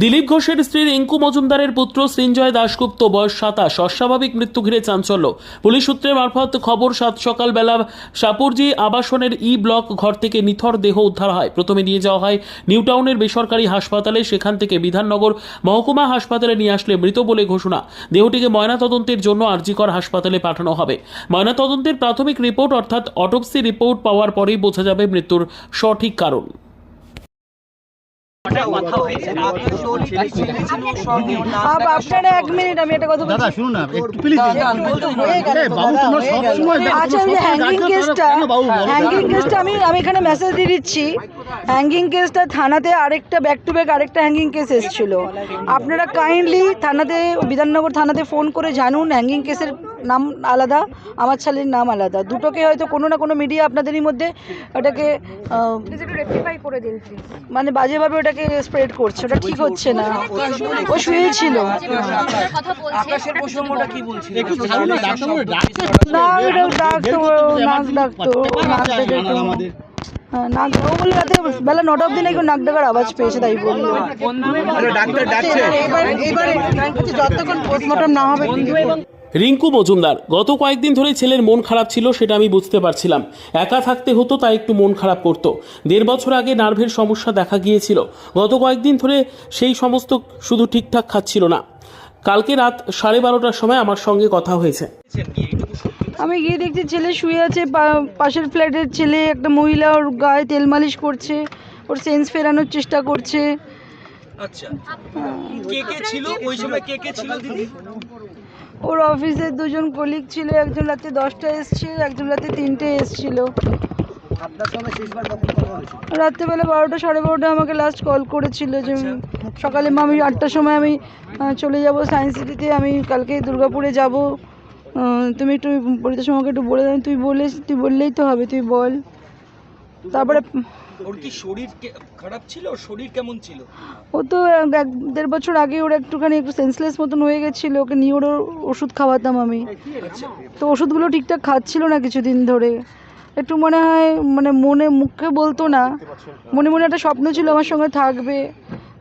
দিলীপ ঘোষের স্ত্রী রিঙ্কু মজুমদারের পুত্র সৃঞ্জয় দাশগুপ্ত, বয়স সাতাশ, অস্বাভাবিক মৃত্যু ঘিরে চাঞ্চল্য। পুলিশ সূত্রে মারফত খবর, সাত সকালবেলা সাপুরজি আবাসনের ই ব্লক ঘর থেকে নিথর দেহ উদ্ধার হয়। প্রথমে নিয়ে যাওয়া হয় নিউটাউনের বেসরকারি হাসপাতালে, সেখান থেকে বিধাননগর মহকুমা হাসপাতালে নিয়ে আসলে মৃত বলে ঘোষণা। দেহটিকে ময়নাতদন্তের জন্য আরজিকর হাসপাতালে পাঠানো হবে। ময়নাতদন্তের প্রাথমিক রিপোর্ট, অর্থাৎ অটোপসি রিপোর্ট পাওয়ার পরেই বোঝা যাবে মৃত্যুর সঠিক কারণ। আপনারা এক মিনিট আমি একটা কথা দাদা বলছি শুনুন না একটু প্লিজ হয়ে আচ্ছা হ্যাঙ্গিং কেসটা? হ্যাঙ্গিং কেসটা আমি এখানে মেসেজ দিয়ে দিচ্ছি। হ্যাঙ্গিং কেসটা থানাতে আরেকটা ব্যাক টু ব্যাক আরেকটা হ্যাঙ্গিং কেস এসেছিল। আপনারা কাইন্ডলি থানাতে বিধাননগর থানাতে ফোন করে জানুন হ্যাঙ্গিং কেসের নাম আলাদা আমার ছেলের নাম আলাদা। দুটোকে হয়তো কোনো না কোনো মিডিয়া আপনাদেরই মধ্যে ওটাকে রেক্টিফাই করে দিন মানে বাজেভাবে ওটাকে স্প্রেড করছে। ওটা ঠিক হচ্ছে না। ও শুয়েছিল। না ডাকতো ডাকতো নাক ও বলল রাতে বেলা নটা অব্দি নাকি নাক ডাকার আওয়াজ পেয়েছে তাই বলল। ডাক্তার ডাকছে। যতক্ষণ পোস্টমর্টম না হবে। রিঙ্কু মজুমদার গত কয়েকদিন ধরে ছেলের মন খারাপ ছিল সেটা আমি বুঝতে পারছিলাম। একা থাকতে হতো তাই একটু মন খারাপ করতো। দেড় বছর আগে নার্ভের সমস্যা দেখা গিয়েছিল। গত কয়েকদিন ধরে সেই সমস্ত শুধু ঠিকঠাক খাচ্ছিল না। কালকে রাত সাড়ে বারোটার সময় আমার সঙ্গে কথা হয়েছে। আমি গিয়ে দেখছি ছেলে শুয়ে আছে পা- পাশের ফ্ল্যাটের ছেলে একটা মহিলা ওর গায়ে তেল মালিশ করছে ওর সেন্স ফেরানোর চেষ্টা করছে। আচ্ছা। কে কে ছিল? ওই সময় কে কে ছিল দিদি? ওর অফিসে দুজন কলিগ ছিল একজন রাতে দশটায় এসছে একজন রাতে তিনটে এসছিল। রাত্রেবেলা বারোটা সাড়ে বারোটা আমাকে লাস্ট কল করেছিল যে সকালে মা আমি আটটার সময় আমি চলে যাব সায়েন্স সিটিতে আমি কালকে দুর্গাপুরে যাব। তুমি একটু পরিতোষ আমাকে একটু বলে দাও তুই বলে তুই বললেই তো হবে তুই বল। তারপরে ওর কি শরীর খারাপ ছিল? শরীর কেমন ছিল? ও তো এক এক দেড় বছর আগে ওর একটুখানি একটু সেন্সলেস মতন হয়ে গেছিল ওকে নিয়ে ওর ওষুধ খাওয়াতাম আমি। তো ওষুধগুলো ঠিকঠাক খাচ্ছিল না কিছুদিন ধরে। একটু মনে হয় মানে মনে মুখে বলতো না। মনে মনে একটা স্বপ্ন ছিল আমার সঙ্গে থাকবে।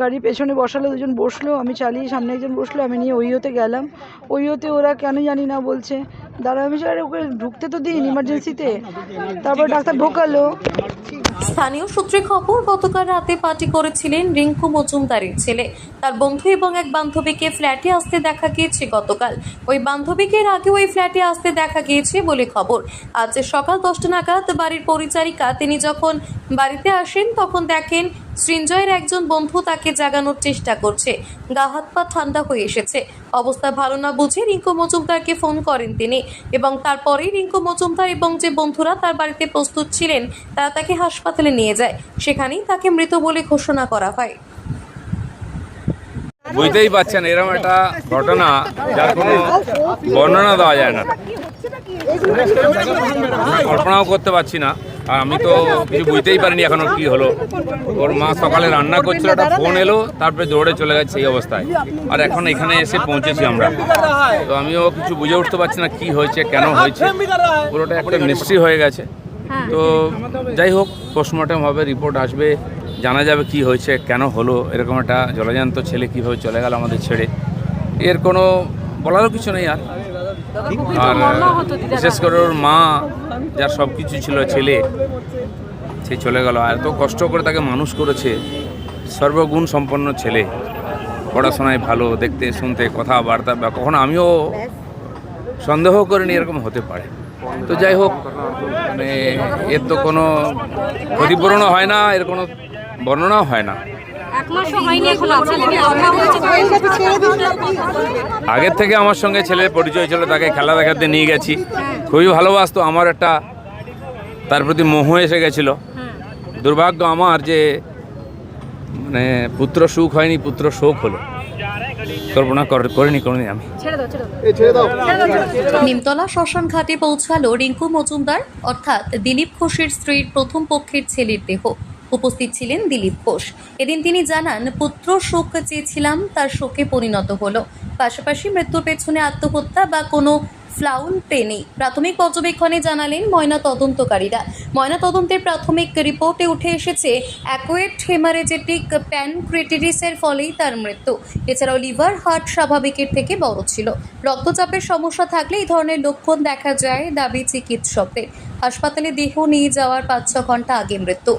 গাড়ির পেছনে বসালো দুজন বসল, আমি চালিয়ে সামনে একজন বসল, আমি নিয়ে ওইওতে গেলাম। ওইওতে ওরা কেন জানি না বলছে। দাঁড়া আমি আরে ওকে ঢুকতে তো দিন ইমার্জেন্সিতে তারপর ডাক্তার ঢোকালো। স্থানীয় সূত্রে খবর, গতকাল রাতে পার্টি করেছিলেন রিঙ্কু মজুমদারের ছেলে। তার বন্ধু এবং এক বান্ধবীকে ফ্ল্যাটে আসতে দেখা গিয়েছে গতকাল। ওই বান্ধবীকে আগে ওই ফ্ল্যাটে আসতে দেখা গিয়েছে বলে খবর। আজ সকাল দশটা নাগাদ বাড়ির পরিচারিকা, তিনি যখন বাড়িতে আসেন, তখন দেখেন সৃঞ্জয়ের একজন বন্ধু তাকে জাগানোর চেষ্টা করছে। গা হাত পা ঠান্ডা হয়ে এসেছে। অবস্থা ভালো না বুঝে রিঙ্কু মজুমদারকে ফোন করেন তিনি এবং তারপরেই রিঙ্কু মজুমদার এবং যে বন্ধুরা তার বাড়িতে প্রস্তুত ছিলেন, তারা তাকে হাসপাতালে নিয়ে যায়। সেখানেই তাকে মৃত বলে ঘোষণা করা হয়। বুঝতেই পারছেন, এরকম একটা ঘটনা যার কোনো বর্ণনা দেওয়া যায় না। কল্পনাও করতে পারছি না, আর আমি তো কিছু বুঝতেই পারিনি এখনও কি হলো। ওর মা সকালে রান্না করছিল, একটা ফোন এলো, তারপরে দৌড়ে চলে গেছে এই অবস্থায়। আর এখন এখানে এসে পৌঁছেছি আমরা। তো আমিও কিছু বুঝে উঠতে পারছি না কি হয়েছে, কেন হয়েছে। পুরোটা একটা মিস্ট্রি হয়ে গেছে। তো যাই হোক, পোস্টমর্টম হবে, রিপোর্ট আসবে। জানা যাবে কি হয়েছে, কেন হলো, এরকম একটা জলজান্ত ছেলে কীভাবে চলে গেল আমাদের ছেড়ে, এর কোনো বলারও কিছু নেই আর। আর বিশেষ করে ওর মা, যার সব কিছু ছিল, ছেলে, সে চলে গেল। আর এত কষ্ট করে তাকে মানুষ করেছে, সর্বগুণ সম্পন্ন ছেলে। পড়াশোনায় ভালো, দেখতে, শুনতে, কথাবার্তা, বা কখনো আমিও সন্দেহ করিনি এরকম হতে পারে। তো যাই হোক মানে এর তো কোনো ক্ষতিপূরণও হয় না, এর কোনো বর্ণনাও হয় না। আগের থেকে আমার সঙ্গে ছেলের পরিচয় ছিল তাকে খেলা দেখাতে নিয়ে গেছি। খুবই ভালোবাসতো আমার একটা তার প্রতি মোহ এসে গেছিল। দুর্ভাগ্য আমার যে মানে পুত্র সুখ হয়নি পুত্র শোক হলো। কল্পনা কর- করিনি কোনোদিন আমি। নিমতলা শ্মশান ঘাটে পৌঁছালো রিঙ্কু মজুমদার অর্থাৎ দিলীপ ঘোষের স্ত্রীর প্রথম পক্ষের ছেলের দেহ। উপস্থিত ছিলেন দিলীপ ঘোষ। এদিন তিনি জানান, পুত্র শোক চেয়েছিলাম, তার শোকে পরিণত হলো। পাশাপাশি মৃত্যুর পেছনে আত্মহত্যা বা কোনো ফ্লাউল প্লে নেই প্রাথমিক পর্যবেক্ষণে জানালেন ময়না তদন্তকারীরা। ময়না তদন্তের প্রাথমিক রিপোর্টে উঠে এসেছে, অ্যাকোয়েট হেমারেজেটিক প্যানক্রেটিরিসের ফলেই তার মৃত্যু। এছাড়াও লিভার, হার্ট স্বাভাবিকের থেকে বড় ছিল। রক্তচাপের সমস্যা থাকলে এই ধরনের লক্ষণ দেখা যায় দাবি চিকিৎসকদের। হাসপাতালে দেহ নিয়ে যাওয়ার পাঁচ ছ ঘণ্টা আগে মৃত্যু।